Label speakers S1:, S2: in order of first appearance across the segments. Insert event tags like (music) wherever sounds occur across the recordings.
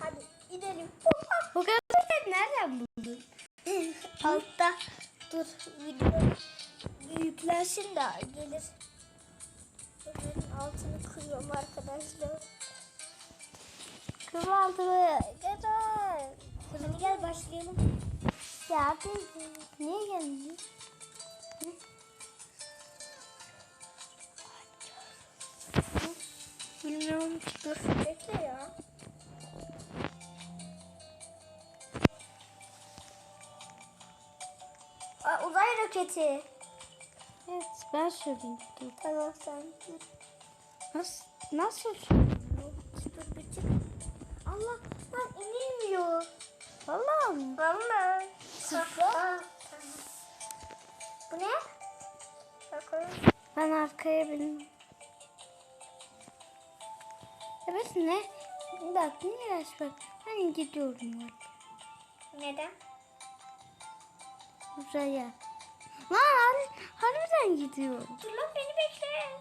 S1: Hadi gidelim.
S2: Bu kadar nereden buldun? (laughs)
S1: Altta dur video yüklensin de gelir. Ömer'in altını kırıyorum arkadaşlar.
S2: Kıvaldı.
S1: Gel. Hadi gel başlayalım.
S2: Ya abi niye geldin?
S1: Bilmiyorum ki dur. Bekle ya. Roketi.
S2: Evet ben söyleyeyim. Dur.
S1: Tamam sen dur.
S2: Nasıl? Nasıl?
S1: Dur bir çık. Allah lan inilmiyor.
S2: Vallahi mı?
S1: Valla. Bu ne? Bakalım.
S2: Ben arkaya bindim. Evet ne? Bak Miraç bak. Hani gidiyorum bak.
S1: Neden?
S2: Buraya. Lan har harbiden gidiyorum.
S1: Dur lan beni bekle.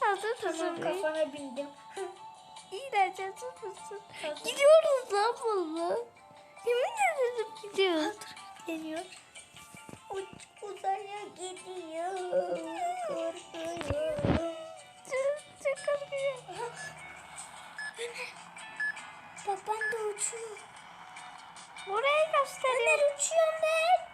S2: Hazır
S1: Tamam
S2: mısın?
S1: kafana bindim. (laughs)
S2: İğrenç hazır mısın? Gidiyoruz lan valla. Yemin ederim gidiyoruz.
S1: Geliyor. Uç, uzaya gidiyor. Korkuyor.
S2: Çok, korkuyorum.
S1: Bak ben de uçuyorum.
S2: Oraya.
S1: Ömer uçuyorum. Ben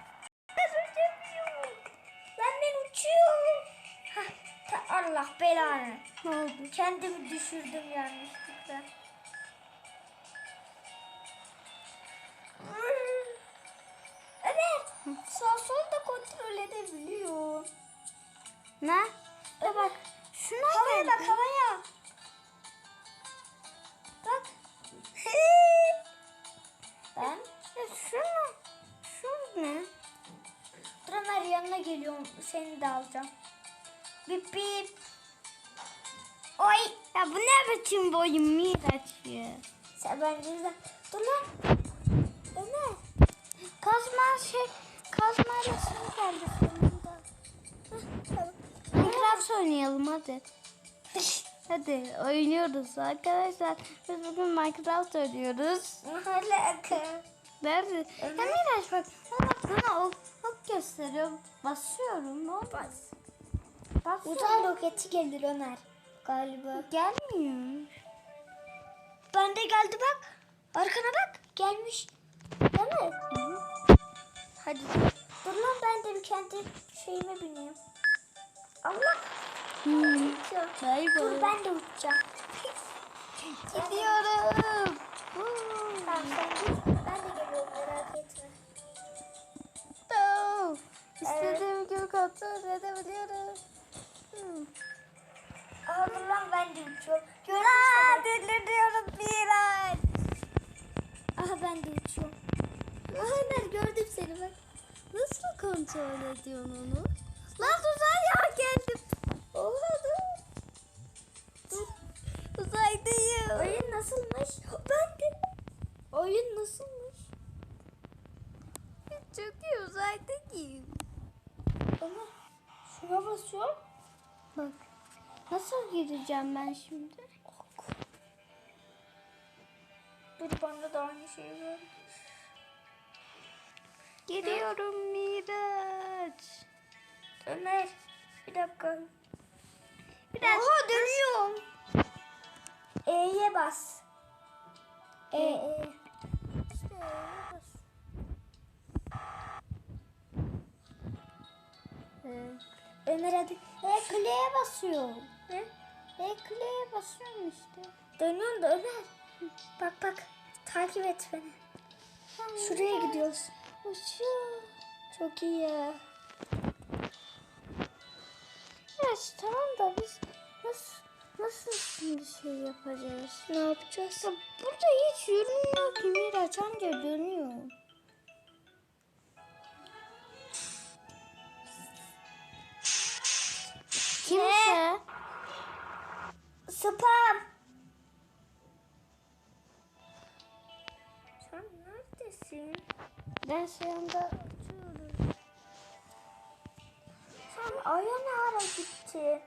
S1: Allah belanı.
S2: Ne oldu?
S1: Kendimi düşürdüm yanlışlıkla.
S2: Ya bu ne biçim boyun Miraç ya?
S1: Sen bence de. Dur lan. Ömer.
S2: Kazma şey. Kazma resmi geldi sonunda. Minecraft oynayalım hadi. (laughs) Hadi oynuyoruz arkadaşlar. Biz bugün Minecraft oynuyoruz.
S1: Ne alaka?
S2: Nerede? Ya. Miraç bak. Bana, ok, ok gösteriyor. Basıyorum. Ne oldu?
S1: Bas.
S2: Basıyorum.
S1: Uzay roketi gelir Ömer. Galiba.
S2: Gelmiyor.
S1: Ben de geldi bak. Arkana bak. Gelmiş. Değil mi? Hadi. Dur lan ben de bir kendi şeyime bineyim. Allah.
S2: Hmm.
S1: Dur ben de uçacağım.
S2: Gidiyorum.
S1: Tamam sen git. Ben de geliyorum merak etme.
S2: Tamam. İstediğim gibi kontrol edebiliyorum. Hmm.
S1: Aa lan ben de uçuyorum.
S2: Aa, deliriyorum
S1: seni? Aha ben de uçuyorum. Aha Ömer gördüm seni bak.
S2: Nasıl kontrol ediyorsun onu? Lan uzaya geldim.
S1: Oha dur.
S2: Dur. Uzaydayım.
S1: Oyun nasılmış? Ben de. Oyun nasılmış?
S2: Çok iyi uzaydayım.
S1: Ama şuna basıyorum.
S2: Bak. Nasıl gireceğim ben şimdi?
S1: Dur bana da aynı şey var.
S2: Geliyorum Miraç.
S1: Ömer bir dakika.
S2: Biraz
S1: Oha dönüyorum. E'ye bas. E, e. İşte E'ye bas.
S2: Ee,
S1: Ömer hadi.
S2: E kuleye basıyorum.
S1: Ne?
S2: E kuleye basıyorum işte.
S1: Dönüyorum da Ömer. Bak bak. Takip et beni. Şuraya gidiyoruz.
S2: Uçuyor.
S1: Çok iyi ya.
S2: Miraç tamam da biz nasıl nasıl şimdi şey yapacağız?
S1: Ne yapacağız?
S2: Ya burada hiç yürümüyor ki Miraç anca dönüyor.
S1: Spam. Sen neredesin?
S2: ben şu anda
S1: Sen aya ne ara gitti?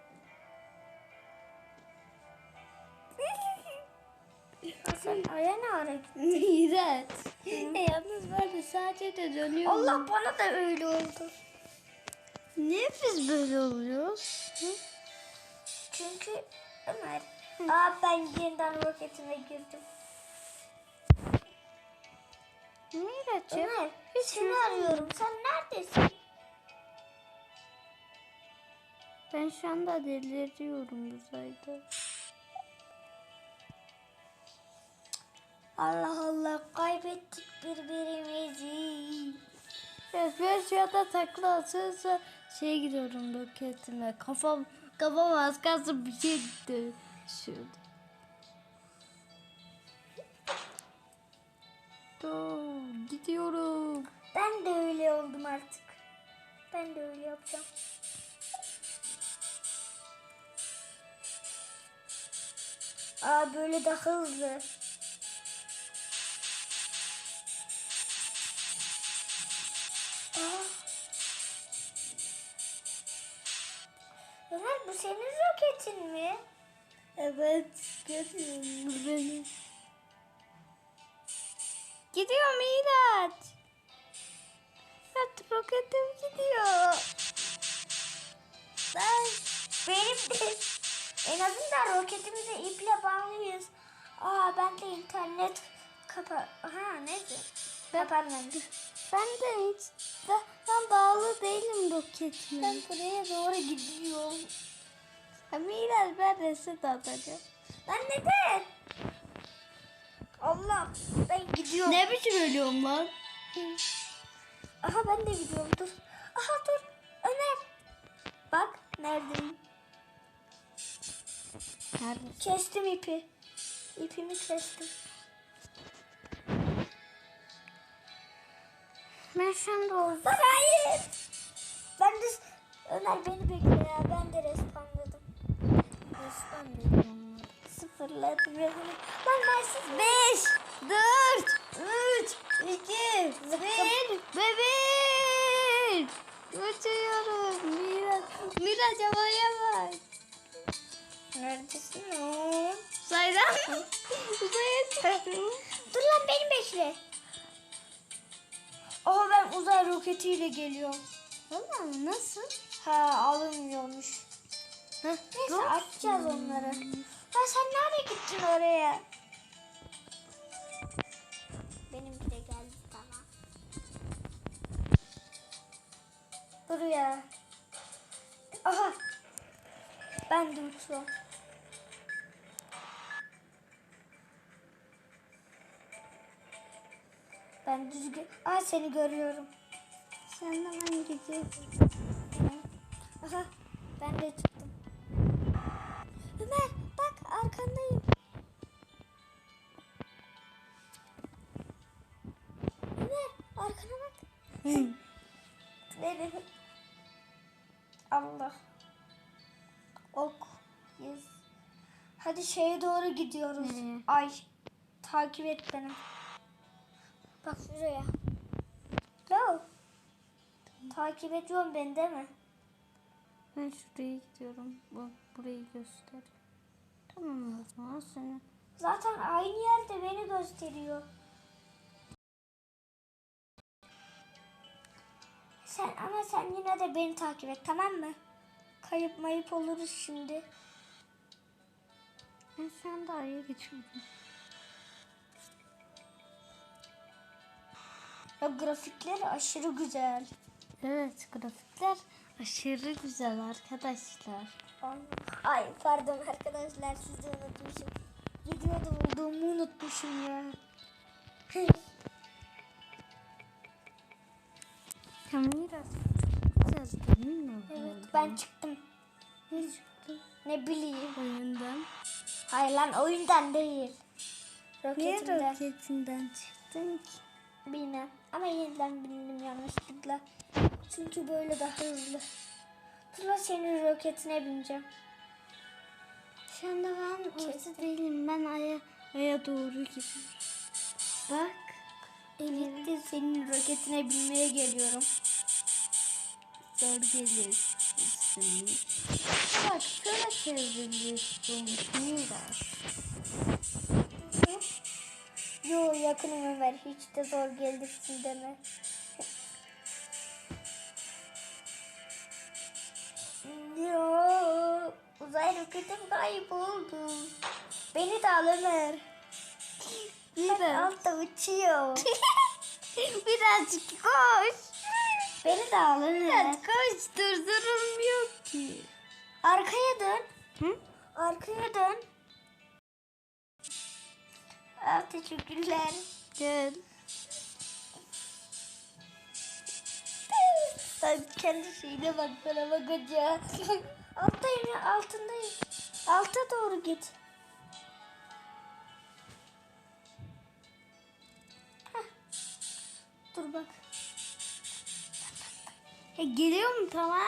S1: (laughs) Sen aya ne ara gittin?
S2: İğrenç. E, yalnız ben de sadece de dönüyorum.
S1: Allah bana da öyle oldu.
S2: Niye biz böyle oluyoruz? Hı?
S1: Çünkü Ömer. Aa ben yeniden roketime girdim.
S2: Miraç'ım.
S1: Ömer seni arıyorum. Sen neredesin?
S2: Ben şu anda deliriyorum uzayda.
S1: Allah Allah kaybettik birbirimizi.
S2: Evet ben şu anda takla atıyorsa şey gidiyorum roketime. Kafam kafam az kalsın bir şey. Şurada. Dur, gidiyorum.
S1: Ben de öyle oldum artık. Ben de öyle yapacağım. Aa böyle daha hızlı. Senin roketin mi?
S2: Evet, görüyorum beni. Gidiyor Miraç. Evet, roketim gidiyor.
S1: Ben benim de en azından roketimize iple bağlıyız. Aa ben de internet kapa ha neyse. Kapanmamış.
S2: Ben de hiç ben, ben bağlı değilim roketime.
S1: Ben buraya doğru gidiyorum.
S2: Ha, Miraç ben reset atacağım.
S1: Lan neden? Allah ben gidiyorum.
S2: Ne biçim ölüyorum lan?
S1: Aha ben de gidiyorum dur. Aha dur Ömer. Bak neredeyim.
S2: Neredesin?
S1: Kestim ipi. İpimi kestim.
S2: Ben anda oldum.
S1: Hayır. Ben de Ömer beni bekle Lan ben
S2: 5, 4, 3, 2, 1 ve 1. Uçuyorum. Miraç, Miraç havaya bak.
S1: Neredesin oğlum?
S2: Uzaydan mı? (laughs) Uzaya.
S1: Dur lan beni bekle. Oha ben uzay roketiyle geliyorum.
S2: Valla? Nasıl?
S1: Ha alınmıyormuş.
S2: Heh,
S1: Neyse
S2: dur.
S1: açacağız onları. Ha sen nereye gittin oraya? Benimki de geldi tamam. Dur ya. Aha. Ben de uçuyorum. Ben düzgün... Aa seni görüyorum.
S2: Sen de ben gidiyorum.
S1: Aha ben de. Ömer bak arkandayım. Ömer arkana bak. Nereye? Allah. Ok. Yes. Hadi şeye doğru gidiyoruz.
S2: Nereye?
S1: Ay. Takip et beni. Bak şuraya. Go. Takip ediyorsun beni değil mi?
S2: Ben şuraya gidiyorum. Bak burayı göster. Tamam o zaman seni.
S1: Zaten aynı yerde beni gösteriyor. Sen ama sen yine de beni takip et tamam mı? Kayıp mayıp oluruz şimdi.
S2: Ben şu anda araya geçiyorum.
S1: Ya grafikleri aşırı güzel.
S2: Evet grafikler aşırı güzel arkadaşlar.
S1: Ay pardon arkadaşlar sizi unutmuşum. Videoda olduğumu unutmuşum ya.
S2: Kamera güzel değil mi?
S1: evet ben çıktım. Ne çıktım? Ne bileyim.
S2: Oyundan.
S1: Hayır lan oyundan değil.
S2: Niye
S1: Roketimden.
S2: roketinden çıktın ki?
S1: Bilmem. Ama yeniden bindim yanlışlıkla. Çünkü böyle daha hızlı. Dur senin roketine bineceğim.
S2: Şu anda ben orada değilim. Ben aya, aya doğru gidiyorum.
S1: Bak. Evet. senin roketine binmeye geliyorum.
S2: Zor gelir. Bak şöyle çevriliyorsun. Miras.
S1: Yo yakınım Ömer. Hiç de zor gelirsin deme. Yo uzay roketim kayboldu. Beni de al Ömer. Ben altta uçuyor. (laughs)
S2: Birazcık koş.
S1: Beni de al Ömer.
S2: Biraz koş durdurulmuyor ki.
S1: Arkaya dön.
S2: Hı?
S1: Arkaya dön. Aa, teşekkürler.
S2: Gel.
S1: Sen kendi şeyine bak bana bak hoca. (laughs) Alttayım ya altındayım. Alta doğru git. Heh. Dur bak.
S2: E, geliyor mu tamam?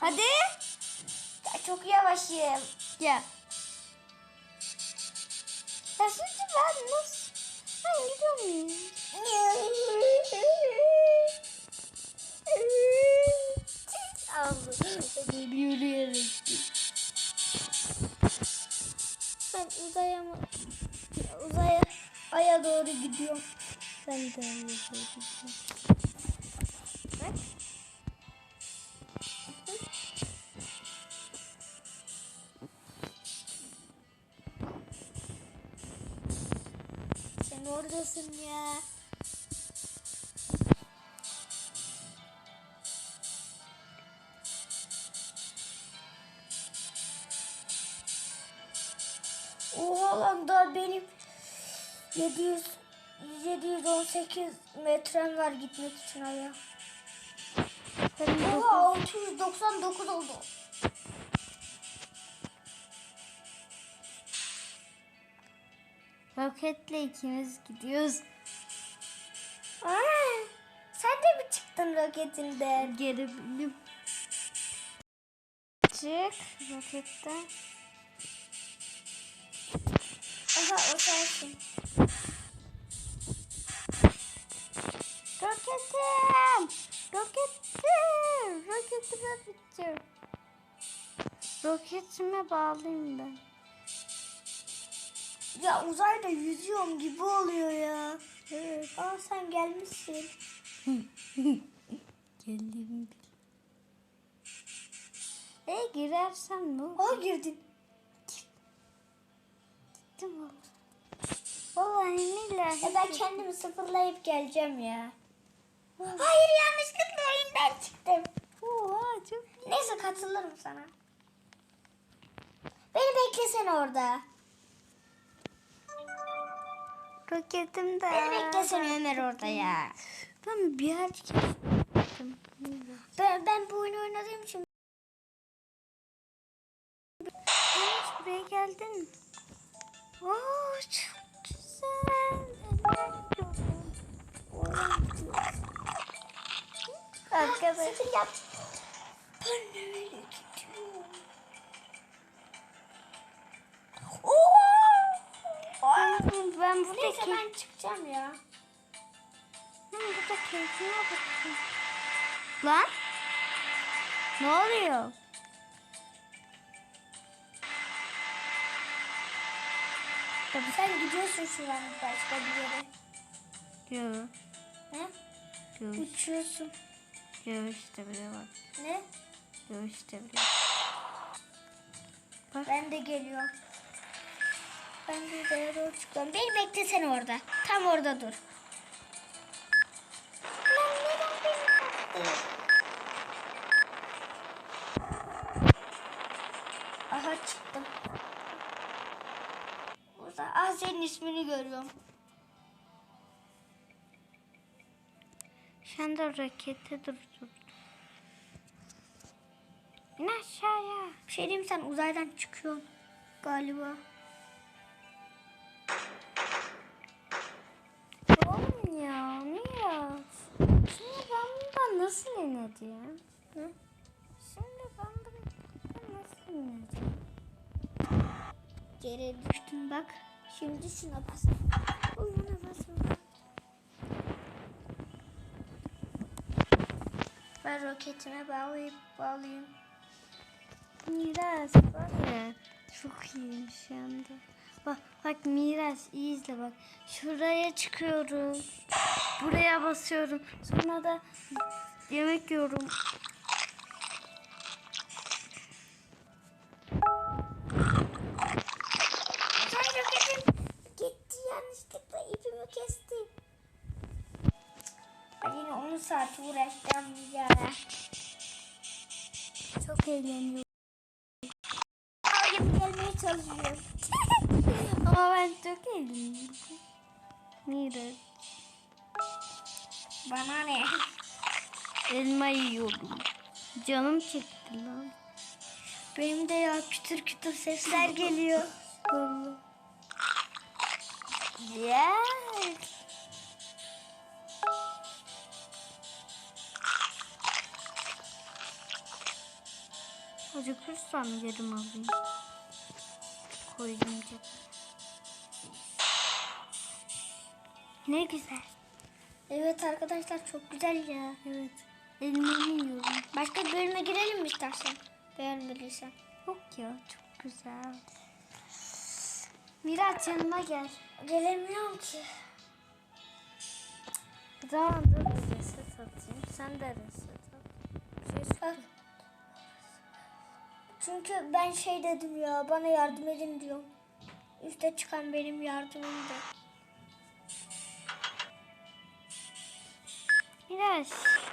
S2: Hadi.
S1: Ya çok yavaşım.
S2: Gel. Ya şimdi ben nasıl? Ben gidiyor muyum?
S1: Sen oradasın ya. Oha lan daha benim 700 718 metrem var gitmek için aya. Oha 699 oldu.
S2: Roketle ikimiz gidiyoruz.
S1: Aa, sen de mi çıktın roketinden?
S2: Geri binip çık roketten.
S1: Aha o sensin.
S2: Roketim! Roketim! Roketime biteceğim. Roketime bağlayayım ben.
S1: Ya uzayda yüzüyorum gibi oluyor ya. Evet. Aa sen gelmişsin. (laughs)
S2: Geldim. E girersem ne olur?
S1: Aa girdin.
S2: Gittim valla. Vallahi billahi.
S1: Ya ben kendimi sıfırlayıp geleceğim ya. Hayır yanlışlıkla oyundan çıktım.
S2: Oha çok iyi.
S1: Neyse katılırım sana. Beni beklesene orada.
S2: Roketim de.
S1: Beni beklesene Ömer orada ya.
S2: Ben bir yer gittim.
S1: Ben, ben bu oyunu oynadığım için
S2: Hiç buraya geldin. Oo çok güzel.
S1: Arkadaşlar. Sıfır yap. Ben gidiyorum? Oo!
S2: Ben, ben
S1: Neyse ben çıkacağım ya.
S2: ben burada keyfime bakıyorum. Lan? Ne oluyor?
S1: Tabii sen gidiyorsun şu an başka bir yere.
S2: Yok.
S1: He?
S2: Yok.
S1: Uçuyorsun.
S2: İşte bile bak.
S1: Ne?
S2: İşte bile. Bak.
S1: Ben de geliyorum. Ben de oraya doğru çıkıyorum. Beni beklesene orada. Tam orada dur. Lan neden beni? Aha çıktım. Burada ah senin ismini görüyorum.
S2: Şu anda rokette durdum. İn aşağıya.
S1: Bir şey diyeyim sen uzaydan çıkıyorsun galiba.
S2: Oğlum ya niye? Şimdi ben bundan nasıl ineceğim?
S1: Hı?
S2: Şimdi ben bundan nasıl ineceğim?
S1: Geri düştüm bak. Şimdi şuna bas. Uyumuna basma. Ben roketime bağlayıp bağlayayım.
S2: Miras var ya çok iyiyim şu anda. Bak bak Miraç iyi izle bak. Şuraya çıkıyorum. Buraya basıyorum. Sonra da yemek yiyorum.
S1: 10 saat uğraşacağım ya.
S2: Çok eğleniyorum.
S1: Al gibi gelmeye çalışıyorum. (laughs)
S2: Ama ben çok eğleniyorum. Miraç.
S1: Bana ne?
S2: Elma yiyorum. Canım çekti lan.
S1: Benim de ya kütür kütür sesler geliyor. (laughs)
S2: Vallahi. Acıkırsam yerim alayım. Cebime. Ne güzel.
S1: Evet arkadaşlar çok güzel ya.
S2: Evet. Elmayı yiyorum.
S1: Başka bir bölüme girelim mi istersen? Beğenmediysen.
S2: Yok ya çok güzel. Miraç yanıma gel.
S1: Gelemiyorum ki.
S2: Dur bir reset atayım. Sen de reset at.
S1: Al. Çünkü ben şey dedim ya bana yardım edin diyorum. Üste çıkan benim yardımım da.
S2: Miraç.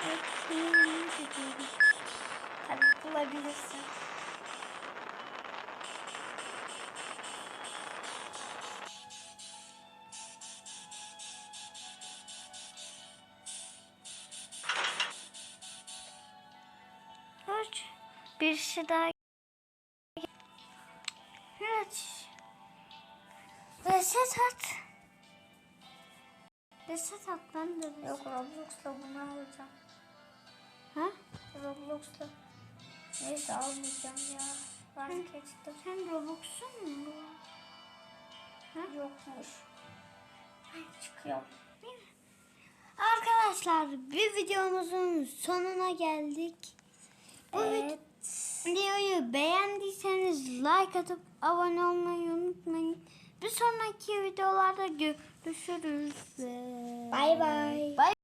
S2: evet, seni yemek ediyorum.
S1: Tabii bulabilirsin.
S2: Dur. Bir şey daha.
S1: Roblox'la bunu alacağım.
S2: Ha?
S1: Roblox'la. Neyse almayacağım ya. Vazgeçtim.
S2: Sen Robux'un mu?
S1: Yokmuş. Ben çıkıyorum.
S2: Arkadaşlar bir videomuzun sonuna geldik. Bu
S1: Evet.
S2: videoyu beğendiyseniz like atıp abone olmayı unutmayın. Bir sonraki videolarda görüşürüz.
S1: Bay.
S2: Bay